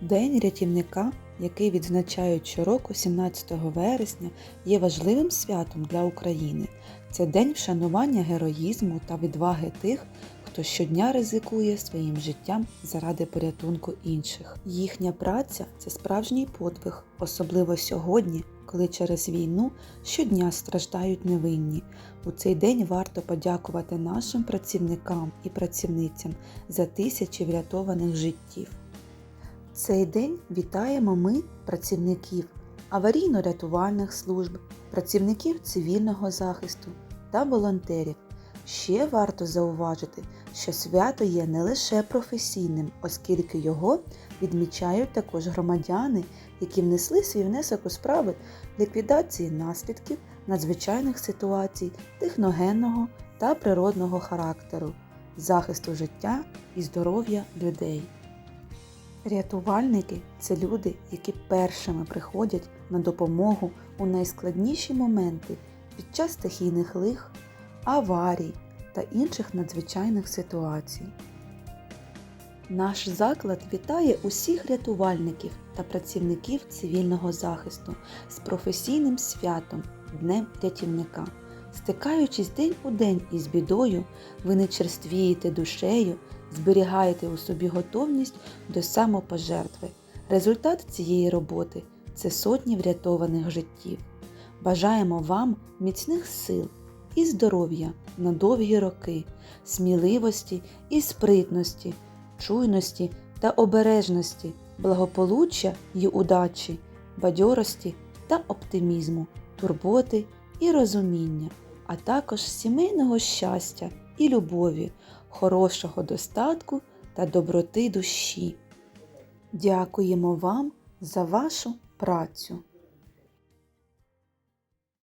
День рятівника, який відзначають щороку 17 вересня, є важливим святом для України. Це день вшанування героїзму та відваги тих, хто щодня ризикує своїм життям заради порятунку інших. Їхня праця це справжній подвиг, особливо сьогодні, коли через війну щодня страждають невинні. У цей день варто подякувати нашим працівникам і працівницям за тисячі врятованих життів. Цей день вітаємо ми, працівників аварійно-рятувальних служб, працівників цивільного захисту та волонтерів. Ще варто зауважити, що свято є не лише професійним, оскільки його відмічають також громадяни, які внесли свій внесок у справи ліквідації наслідків надзвичайних ситуацій техногенного та природного характеру, захисту життя і здоров'я людей. Рятувальники це люди, які першими приходять на допомогу у найскладніші моменти під час стихійних лих, аварій та інших надзвичайних ситуацій. Наш заклад вітає усіх рятувальників та працівників цивільного захисту з професійним святом Днем рятівника. Стикаючись день у день із бідою, ви не черствієте душею, зберігаєте у собі готовність до самопожертви. Результат цієї роботи це сотні врятованих життів. Бажаємо вам міцних сил і здоров'я на довгі роки, сміливості і спритності, чуйності та обережності, благополуччя й удачі, бадьорості та оптимізму, турботи і розуміння, а також сімейного щастя і любові, хорошого достатку та доброти душі. Дякуємо вам за вашу працю.